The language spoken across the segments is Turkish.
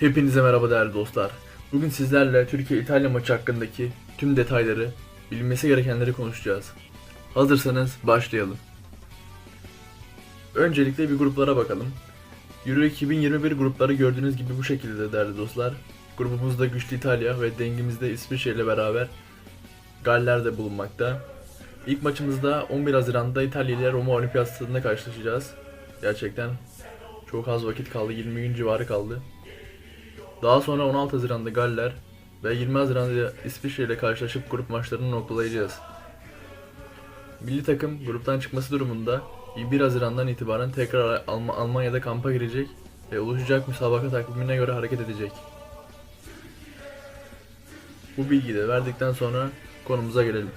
Hepinize merhaba değerli dostlar. Bugün sizlerle Türkiye-İtalya maçı hakkındaki tüm detayları, bilinmesi gerekenleri konuşacağız. Hazırsanız başlayalım. Öncelikle bir gruplara bakalım. Euro 2021 grupları gördüğünüz gibi bu şekilde değerli dostlar. Grubumuzda güçlü İtalya ve dengimizde İsviçre ile beraber Galler de bulunmakta. İlk maçımızda 11 Haziran'da İtalya ile Roma Olimpiyat Stadı'nda karşılaşacağız. Gerçekten çok az vakit kaldı, 20 gün civarı kaldı. Daha sonra 16 Haziran'da Galler ve 20 Haziran'da İsviçre ile karşılaşıp grup maçlarını noktalayacağız. Milli takım gruptan çıkması durumunda 1 Haziran'dan itibaren tekrar Alm- Almanya'da kampa girecek ve oluşacak müsabaka takvimine göre hareket edecek. Bu bilgiyi de verdikten sonra konumuza gelelim.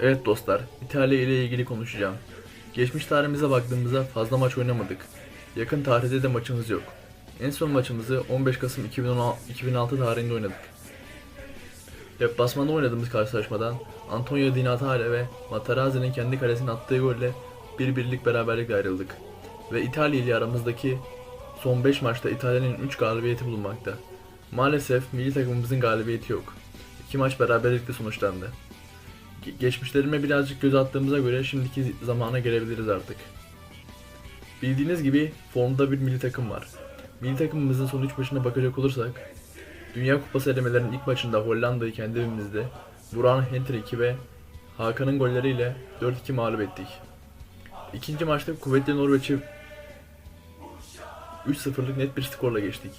Evet dostlar, İtalya ile ilgili konuşacağım. Geçmiş tarihimize baktığımızda fazla maç oynamadık. Yakın tarihte de maçımız yok. En son maçımızı 15 Kasım 2016 2006 tarihinde oynadık. Deplasmanda oynadığımız karşılaşmadan Antonio Di Natale ve Materazzi'nin kendi kalesine attığı golle bir birlik beraberlikle ayrıldık. Ve İtalya ile aramızdaki son 5 maçta İtalya'nın 3 galibiyeti bulunmakta. Maalesef milli takımımızın galibiyeti yok. 2 maç beraberlikle sonuçlandı. Ge- Geçmişlerime birazcık göz attığımıza göre şimdiki zamana gelebiliriz artık. Bildiğiniz gibi formda bir milli takım var. Milli takımımızın son 3 maçına bakacak olursak, Dünya Kupası elemelerinin ilk maçında Hollanda'yı kendi evimizde Burak'ın hat ve Hakan'ın golleriyle 4-2 mağlup ettik. İkinci maçta kuvvetli Norveç'i 3-0'lık net bir skorla geçtik.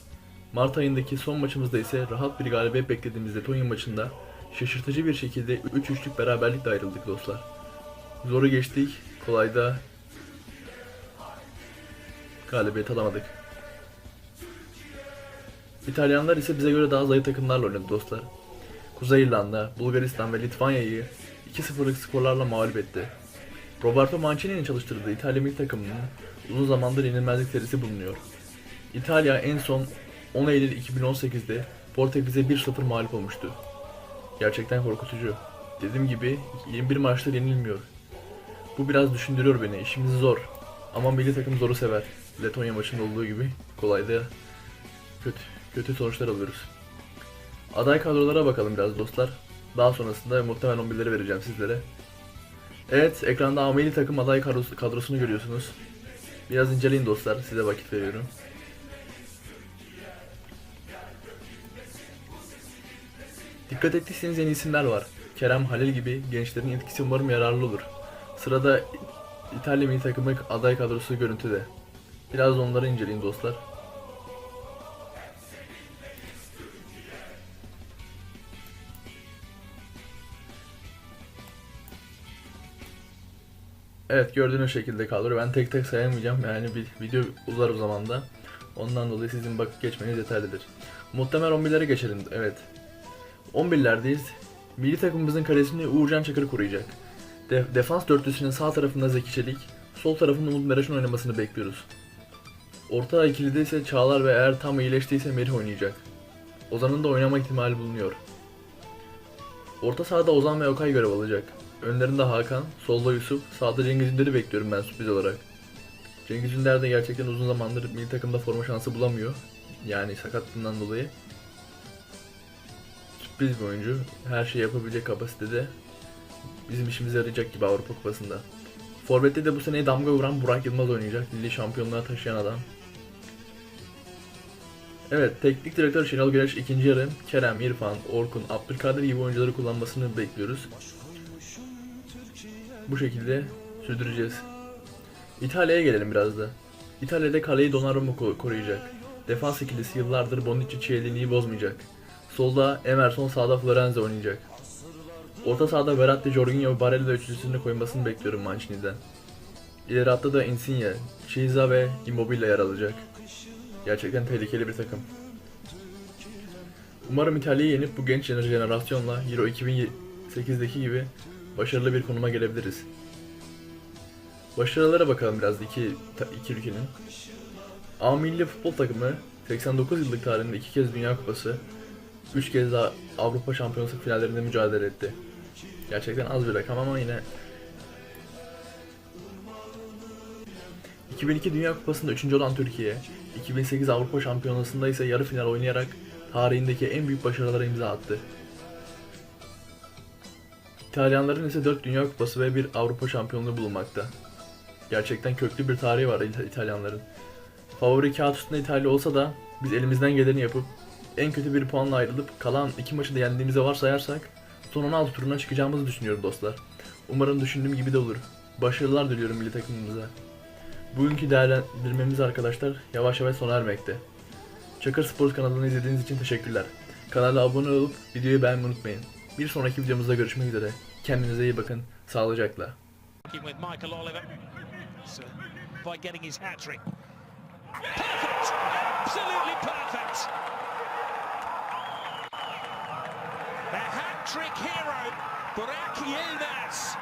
Mart ayındaki son maçımızda ise rahat bir galibiyet beklediğimiz Letonya maçında şaşırtıcı bir şekilde 3-3'lük beraberlikle ayrıldık dostlar. Zoru geçtik, kolay da galibiyet alamadık. İtalyanlar ise bize göre daha zayıf takımlarla oynadı dostlar. Kuzey İrlanda, Bulgaristan ve Litvanya'yı 2-0'lık skorlarla mağlup etti. Roberto Mancini'nin çalıştırdığı İtalya milli takımının uzun zamandır yenilmezlik serisi bulunuyor. İtalya en son 10 Eylül 2018'de Portekiz'e 1-0 mağlup olmuştu. Gerçekten korkutucu. Dediğim gibi 21 maçtır yenilmiyor. Bu biraz düşündürüyor beni. İşimiz zor. Ama milli takım zoru sever. Letonya maçında olduğu gibi kolay da kötü, kötü sonuçlar alıyoruz. Aday kadrolara bakalım biraz dostlar. Daha sonrasında muhtemelen 11'leri vereceğim sizlere. Evet, ekranda ameli takım aday kadrosu- kadrosunu görüyorsunuz. Biraz inceleyin dostlar, size vakit veriyorum. Dikkat ettiyseniz yeni isimler var. Kerem, Halil gibi gençlerin etkisi umarım yararlı olur. Sırada İtalya milli takımı aday kadrosu görüntüde. Biraz onları inceleyin dostlar. Evet gördüğünüz şekilde kadro. Ben tek tek sayamayacağım. Yani bir video uzar o zaman da. Ondan dolayı sizin bakıp geçmeniz yeterlidir. Muhtemel 11'lere geçelim. Evet. 11'lerdeyiz. Milli takımımızın kalesini Uğurcan Çakır koruyacak. De- defans dörtlüsünün sağ tarafında Zeki Çelik, sol tarafında Umut Meraş'ın oynamasını bekliyoruz. Orta ikilide ise Çağlar ve eğer tam iyileştiyse Merih oynayacak. Ozan'ın da oynama ihtimali bulunuyor. Orta sahada Ozan ve Okay görev alacak. Önlerinde Hakan, solda Yusuf, sağda Cengiz Ünder'i bekliyorum ben sürpriz olarak. Cengiz Ünder de gerçekten uzun zamandır milli takımda forma şansı bulamıyor. Yani sakatlığından dolayı. Sürpriz bir oyuncu. Her şeyi yapabilecek kapasitede. Bizim işimize yarayacak gibi Avrupa Kupası'nda. Forvet'te de bu sene damga vuran Burak Yılmaz oynayacak. Milli şampiyonluğa taşıyan adam. Evet, teknik direktör Şenol Güneş ikinci yarı Kerem, İrfan, Orkun, Abdülkadir gibi oyuncuları kullanmasını bekliyoruz. Bu şekilde sürdüreceğiz. İtalya'ya gelelim biraz da. İtalya'da kaleyi Donnarumma ko- koruyacak. Defans ikilisi yıllardır Bonucci Chiellini'yi bozmayacak. Solda Emerson, sağda Florenzi oynayacak. Orta sahada Verratti, Jorginho Barella üçlüsünü koymasını bekliyorum Mancini'den. İleri hatta da Insigne, Chiesa ve Immobile yer alacak. Gerçekten tehlikeli bir takım. Umarım İtalya'yı yenip bu genç jenerasyonla Euro 2008'deki gibi başarılı bir konuma gelebiliriz. Başarılara bakalım biraz iki, iki ülkenin. A milli futbol takımı 89 yıllık tarihinde iki kez Dünya Kupası, 3 kez daha Avrupa Şampiyonası finallerinde mücadele etti. Gerçekten az bir rakam ama yine 2002 Dünya Kupası'nda 3. olan Türkiye, 2008 Avrupa Şampiyonası'nda ise yarı final oynayarak tarihindeki en büyük başarılara imza attı. İtalyanların ise 4 Dünya Kupası ve bir Avrupa Şampiyonluğu bulunmakta. Gerçekten köklü bir tarihi var İta- İtalyanların. Favori kağıt üstünde İtalya olsa da biz elimizden geleni yapıp en kötü bir puanla ayrılıp kalan iki maçı da yendiğimizi varsayarsak son 16 turuna çıkacağımızı düşünüyorum dostlar. Umarım düşündüğüm gibi de olur. Başarılar diliyorum milli takımımıza. Bugünkü değerlendirmemiz arkadaşlar yavaş yavaş sona ermekte. Çakır Sports kanalını izlediğiniz için teşekkürler. Kanala abone olup videoyu beğenmeyi unutmayın. Bir sonraki videomuzda görüşmek üzere. Kendinize iyi bakın. Sağlıcakla. Burak Yilmaz.